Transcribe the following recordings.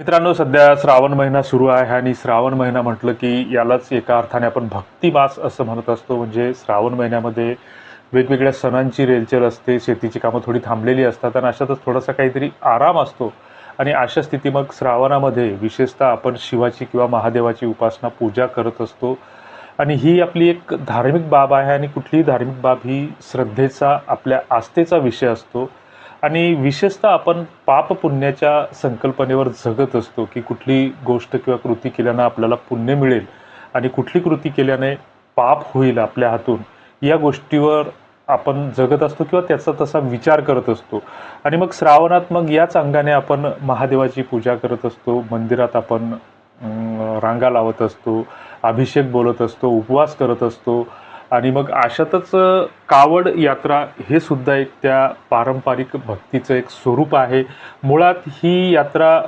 मित्रांनो सध्या श्रावण महिना सुरू आहे आणि श्रावण महिना म्हटलं की यालाच एका अर्थाने आपण भक्तिमास असं म्हणत असतो. म्हणजे श्रावण महिन्यामध्ये वेगवेगळ्या सणांची रेलचेल असते शेतीची कामं थोडी थांबलेली असतात आणि अशातच थोडासा काहीतरी आराम असतो. आणि अशा स्थिती मग श्रावणामध्ये विशेषतः आपण शिवाची किंवा महादेवाची उपासना पूजा करत असतो. आणि ही आपली एक धार्मिक बाब आहे आणि कुठलीही धार्मिक बाब ही श्रद्धेचा आपल्या आस्थेचा विषय असतो. आणि विशेषतः आपण पाप पुण्याच्या संकल्पनेवर जगत असतो की कुठली गोष्ट किंवा कृती केल्यानं आपल्याला पुण्य मिळेल आणि कुठली कृती केल्याने पाप होईल आपल्या हातून या गोष्टीवर आपण जगत असतो किंवा त्याचा तसा विचार करत असतो. आणि मग श्रावणात मग याच अंगाने आपण महादेवाची पूजा करत असतो मंदिरात आपण रांगा लावत असतो अभिषेक बोलत असतो उपवास करत असतो. आणि मग अशातच कावड यात्रा हे सुद्धा एक त्या पारंपरिक भक्तीचं एक स्वरूप आहे. मुळात ही यात्रा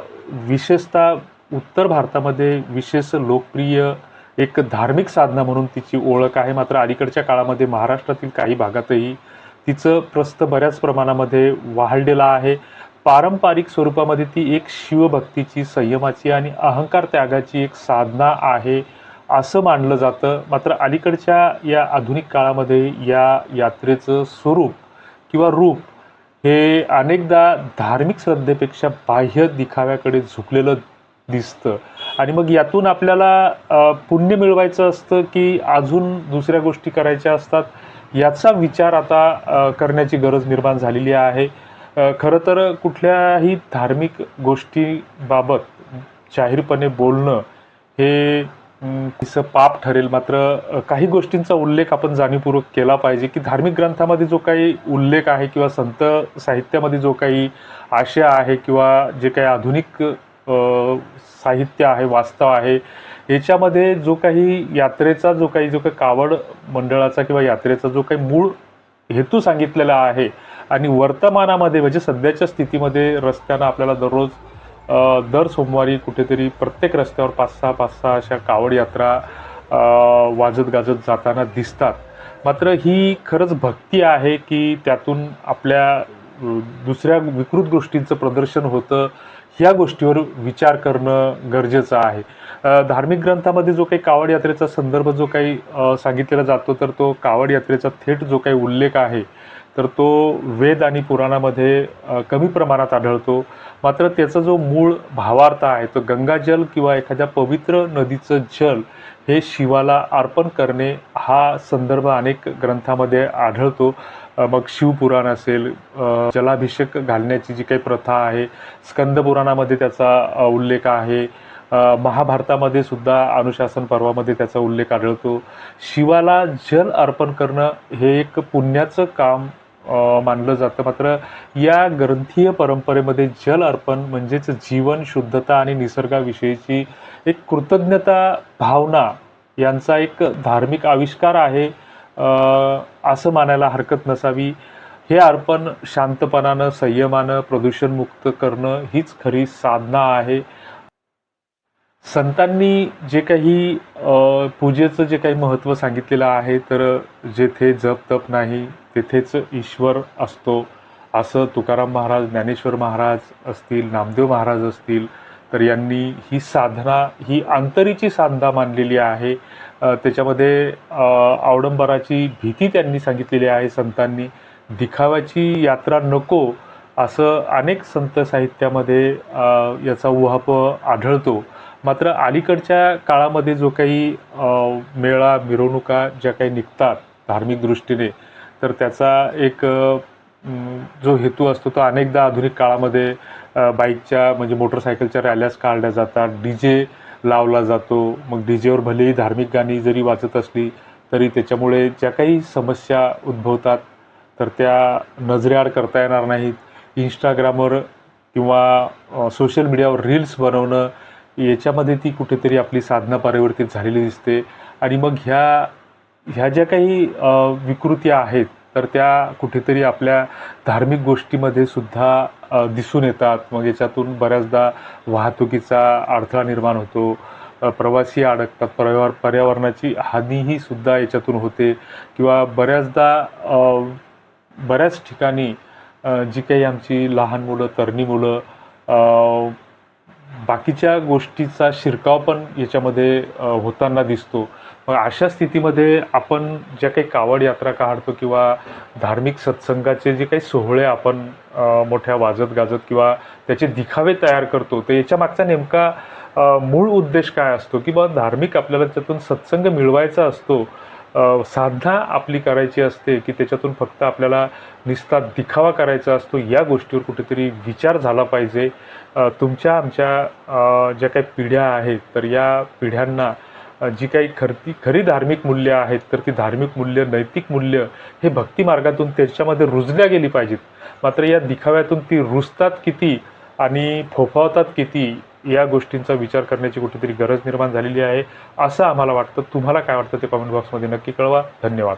विशेषतः उत्तर भारतामध्ये विशेष लोकप्रिय एक धार्मिक साधना म्हणून तिची ओळख आहे. मात्र अलीकडच्या काळामध्ये महाराष्ट्रातील काही भागातही तिचं प्रस्त बऱ्याच प्रमाणामध्ये वाढलेलं आहे. पारंपरिक स्वरूपामध्ये ती एक शिवभक्तीची संयमाची आणि अहंकार त्यागाची एक साधना आहे. असं मानलं जातं मात्र अलीकडच्या या आधुनिक काळामध्ये या यात्रेचं स्वरूप किंवा रूप हे अनेकदा धार्मिक श्रद्धेपेक्षा बाह्य दिखाव्याकडे झुकलेलं दिसतं. आणि मग यातून आपल्याला पुण्य मिळवायचं असतं की अजून दुसऱ्या गोष्टी करायच्या असतात? याचा विचार आता करण्याची गरज निर्माण झालेली आहे. खरं तर कुठल्याही धार्मिक गोष्टीबाबत जाहीरपणे बोलणं हे तिचं पाप ठरेल. मात्र काही गोष्टींचा उल्लेख आपण जाणीवपूर्वक केला पाहिजे की धार्मिक ग्रंथामध्ये जो काही उल्लेख आहे किंवा संत साहित्यामध्ये जो काही आशय आहे किंवा जे काही आधुनिक साहित्य आहे वास्तव आहे याच्यामध्ये जो काही यात्रेचा जो काही जो काही कावड मंडळाचा किंवा यात्रेचा जो काही मूळ हेतू सांगितलेला आहे आणि वर्तमानामध्ये म्हणजे सध्याच्या स्थितीमध्ये रस्त्यानं आपल्याला दररोज दर सोमवारी कुठेतरी प्रत्येक रस्त्यावर पाच सहा पाच सहा अशा कावड यात्रा वाजत गाजत जाताना दिसतात. मात्र ही खरंच भक्ती आहे की त्यातून आपल्या दुसऱ्या विकृत गोष्टींचं प्रदर्शन होतं ह्या गोष्टीवर विचार करणं गरजेचं आहे. धार्मिक ग्रंथामध्ये जो काही कावड यात्रेचा संदर्भ जो काही सांगितलेला जातो तर तो कावड यात्रेचा थेट जो काही उल्लेख आहे तर तो वेद आणि पुराणामध्ये कमी प्रमाणात आढळतो. मात्र त्याचा जो मूळ भावार्थ आहे तो गंगाजल किंवा एखाद्या पवित्र नदीचं जल हे शिवाला अर्पण करणे हा संदर्भ अनेक ग्रंथामध्ये आढळतो. मग शिवपुराण असेल जलाभिषेक घालण्याची जी काही प्रथा आहे स्कंद पुराणामध्ये त्याचा उल्लेख आहे. महाभारतामध्ये सुद्धा अनुशासन पर्वामध्ये त्याचा उल्लेख आढळतो. शिवाला जल अर्पण करणं हे एक पुण्याचं काम मानलं जातं. मात्र या ग्रंथीय परंपरेमध्ये जल अर्पण म्हणजेच जीवन शुद्धता आणि निसर्गाविषयीची एक कृतज्ञता भावना यांचा एक धार्मिक आविष्कार आहे असं मानायला हरकत नसावी. हे अर्पण शांतपणानं संयमानं प्रदूषणमुक्त करणं हीच खरी साधना आहे. संतांनी जे काही पूजेचं जे काही महत्त्व सांगितलेलं आहे तर जेथे जप तप नाही तेथेच ईश्वर असतो. असं तुकाराम महाराज ज्ञानेश्वर महाराज असतील नामदेव महाराज असतील तर यांनी ही साधना ही अंतरीची साधना मानलेली आहे. त्याच्यामध्ये आवडंबराची भीती त्यांनी सांगितलेली आहे संतांनी. दिखाव्याची यात्रा नको असं अनेक संत साहित्यामध्ये याचा उहाप आढळतो. मात्र अलीकडच्या काळामध्ये जो काही मेळा मिरवणुका ज्या काही निघतात धार्मिक दृष्टीने तर त्याचा एक जो हेतू असतो तो अनेकदा आधुनिक काळामध्ये बाईकच्या म्हणजे मोटरसायकलच्या रॅल्याच काढल्या जातात डी जे लावला जातो. मग डी जेवर भलेही धार्मिक गाणी जरी वाजत असली तरी त्याच्यामुळे ज्या काही समस्या उद्भवतात तर त्या नजरेआड करता येणार नाहीत. इंस्टाग्रामवर किंवा सोशल मीडियावर रील्स बनवणं याच्यामध्ये ती कुठेतरी आपली साधना परिवर्तित झालेली दिसते. आणि मग ह्या ह्या ज्या काही विकृती आहेत तर त्या कुठेतरी आपल्या धार्मिक गोष्टीमध्ये सुद्धा दिसून येतात. मग याच्यातून बऱ्याचदा वाहतुकीचा अडथळा निर्माण होतो. प्रवासी अडकतात. पर्यावर पर्यावरणाची हानीही सुद्धा याच्यातून होते. किंवा बऱ्याचदा बऱ्याच ठिकाणी जी काही आमची लहान मुलं तरणी मुलं बाकीच्या गोष्टीचा शिरकाव पण याच्यामध्ये होताना दिसतो. मग अशा स्थितीमध्ये आपण ज्या काही कावड यात्रा काढतो किंवा धार्मिक सत्संगाचे जे काही सोहळे आपण मोठ्या वाजत गाजत किंवा त्याचे दिखावे तयार करतो तर याच्या मागचा नेमका मूळ उद्देश काय असतो? किंवा धार्मिक आपल्याला त्यातून सत्संग मिळवायचा असतो साधना आपली करायची असते की त्याच्यातून फक्त आपल्याला निस्ता दिखावा करायचा असतो या गोष्टीवर कुठेतरी विचार झाला पाहिजे. तुमच्या आमच्या ज्या काही पिढ्या आहेत तर या पिढ्यांना जी काही खरती खरी धार्मिक मूल्य आहेत तर ती धार्मिक मूल्य नैतिक मूल्य हे भक्ती मार्गातून त्याच्यामध्ये रुजल्या गेली पाहिजेत. मात्र या दिखाव्यातून ती रुजतात किती आणि फोफावतात किती या गोष्टींचा विचार करण्याची कुठेतरी गरज निर्माण झालेली आहे. असं आम्हाला वाटतं. तुम्हाला काय वाटतं ते कमेंट बॉक्समध्ये नक्की कळवा. धन्यवाद.